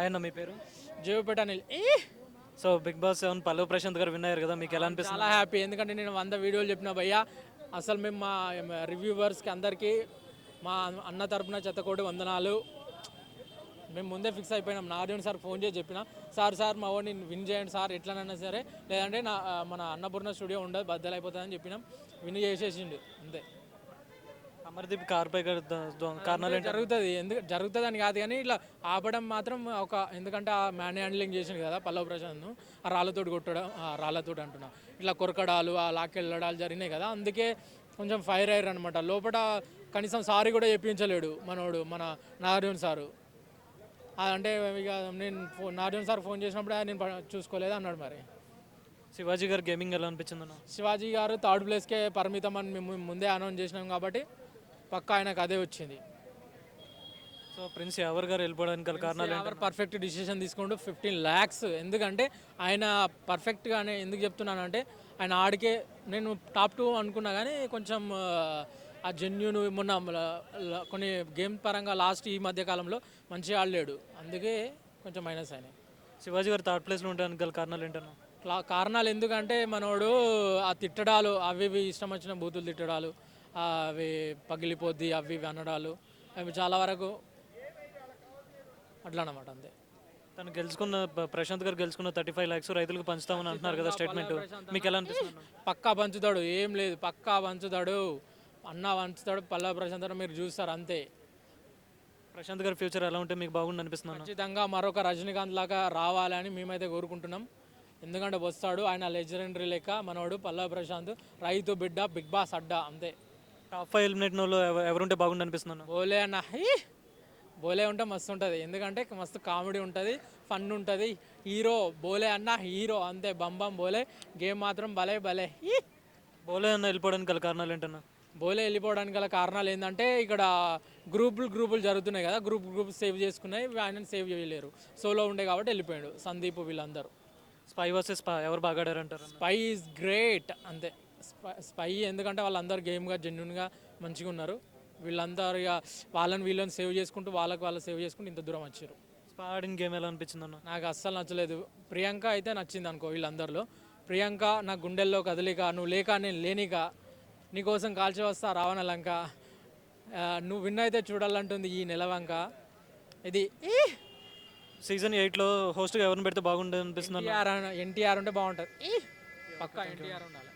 ఆయన మీ పేరు? Jebupeta Anil. So big boss seven Pallavi Prashanth గారు విన్ అయ్యారు కదా మీకు ఎలా అనిపిస్తుంది? చాలా హ్యాపీ. ఎందుకంటే నేను వంద వీడియోలు చెప్పిన భయ్యా అసలు మేము మా రివ్యూవర్స్కి అందరికీ మా అన్న తరపున చెత్తకోటి వందనాలు. మేము ముందే ఫిక్స్ అయిపోయినాం. నారాయణ సార్ ఫోన్ చేసి చెప్పిన సార్ సార్ మా వాడిని విన్ చేయండి సార్ ఎట్లనైనా సరే. లేదంటే నా మన అన్నపూర్ణ స్టూడియో ఉండదు బద్దలైపోతుందని చెప్పినాం. విన్ చేసేసిండు అంతే. అమర్దీప్ కార్పై కారణాలు జరుగుతుంది. ఎందుకు జరుగుతుంది అని కాదు కానీ ఇట్లా ఆపడం మాత్రం ఒక ఎందుకంటే ఆ మ్యాన్ హ్యాండ్లింగ్ చేసిండు కదా పల్లవ్ ప్రశాంత్ ఆ రాళ్ళతోటి కొట్టడం ఆ రాళ్ళతోటి అంటున్నా. ఇట్లా కొరకడాలు ఆ లాక్కెళ్ళడాలు జరిగినాయి కదా అందుకే కొంచెం ఫైర్ అయ్యారు అనమాట లోపల కనీసం సారీ కూడా చెప్పించలేడు మనోడు మన నారాయణ సారు. అంటే ఇక నేను ఫోన్ నారాయణ సార్ ఫోన్ చేసినప్పుడు "ఆ, నేను చూసుకోలేదు అన్నాడు మరి. శివాజీ గారు గేమింగ్ ఎలా అనిపించింది శివాజీ గారు థర్డ్ ప్లేస్కే పరిమితం అని మేము ముందే అనౌన్స్ చేసినాం కాబట్టి పక్కా ఆయనకు అదే వచ్చింది. సో ప్రిన్స్ ఎవరు గారు వెళ్ళిపోవడానికి గల కారణాలు ఎవరు పర్ఫెక్ట్ డిసిషన్ తీసుకుంటూ ఫిఫ్టీన్ ల్యాక్స్ ఎందుకంటే ఆయన పర్ఫెక్ట్గానే ఎందుకు చెప్తున్నానంటే ఆయన ఆడికే నేను టాప్ టూ అనుకున్నా కానీ కొంచెం ఆ, జెన్యున్ మొన్న కొన్ని గేమ్ పరంగా లాస్ట్ ఈ మధ్య కాలంలో మంచిగా ఆడలేడు. అందుకే కొంచెం మైనస్ అయినాయి శివాజీ గారు థర్డ్ ప్లేస్లో ఉండడానికి గల కారణాలు ఏంటన్నా? కారణాలు ఎందుకంటే మనోడు ఆ తిట్టడాలు అవి ఇవి ఇష్టం వచ్చిన బూతులు తిట్టడాలు అవి పగిలిపోద్ది అవి ఇవి అనడాలు. అవి చాలా వరకు అట్లా అన్నమాట అంతే. తను గెలుచుకున్న ప్రశాంత్ గారు గెలుచుకున్న థర్టీ ఫైవ్ ల్యాక్స్ రైతులకు పంచుతామని అంటున్నారు కదా స్టేట్మెంట్ మీకు ఎలా అనిపిస్తుంది? పక్కా పంచుతాడు ఏం లేదు పక్కా పంచుతాడు. అన్న పంచుతాడు పల్లవ ప్రశాంత్ మీరు చూస్తారు అంతే. ప్రశాంత్ గారి ఫ్యూచర్ ఎలా ఉంటే మీకు బాగుండి అనిపిస్తుంది? ఖచ్చితంగా మరొక రజనీకాంత్ లాగా రావాలని మేమైతే కోరుకుంటున్నాం. ఎందుకంటే వస్తాడు ఆయన లెజెండరీ లెక్క మనోడు పల్లవ ప్రశాంత్ రైతు బిడ్డ బిగ్ బాస్ అడ్డా అంతే. టాప్ ఫైవ్ ఎలిమినేట్లో ఎవరుంటే బాగుండి అనిపిస్తుంది అన్న బోలే అన్న. హీ! బోలే ఉంటే మస్తు ఉంటుంది. ఎందుకంటే మస్తు కామెడీ ఉంటుంది ఫన్ ఉంటుంది. హీరో బోలే అన్న హీరో అంతే. బంబం బోలే. గేమ్ మాత్రం భలే భలే. హీ! బోలే అన్న వెళ్ళిపోవడానికి గల కారణాలు ఏంటన్నా? బోలే వెళ్ళిపోవడానికి గల కారణాలు ఏంటంటే ఇక్కడ గ్రూపులు గ్రూపులు జరుగుతున్నాయి కదా. గ్రూప్ గ్రూప్ సేవ్ చేసుకున్నాయి. ఆయన సేవ్ చేయలేరు. సోలో ఉండే కాబట్టి వెళ్ళిపోయాడు సందీప్ వీళ్ళందరూ. స్పై వర్సెస్ ఎవరు బాగా ఆడారంటారు? స్పై ఈజ్ గ్రేట్ అంతే. స్పై- ఎందుకంటే వాళ్ళందరూ గేమ్గా జెన్యున్గా మంచిగా ఉన్నారు. వీళ్ళందరూ ఇక వాళ్ళని వీళ్ళని సేవ్ చేసుకుంటూ వాళ్ళకి వాళ్ళు సేవ్ చేసుకుంటూ ఇంత దూరం వచ్చారు. ఆడిన గేమ్ ఎలా అనిపించింది అన్న? నాకు అస్సలు నచ్చలేదు. ప్రియాంక అయితే నచ్చింది అనుకో వీళ్ళందరిలో. ప్రియాంక నా గుండెల్లో కదలిక నువ్వు లేక నేను లేనిక నీకోసం కాల్చి వస్తా రావణ లంక నువ్వు విన్ అయితే చూడాలంటుంది ఈ నెలవంక ఇది సీజన్ ఎయిట్లో హోస్ట్గా ఎవరిని పెడితే బాగుండేది అనిపిస్తుంది? ఎన్టీఆర్ ఉంటే బాగుంటుంది! పక్కా ఎన్టీఆర్ ఉండాలి.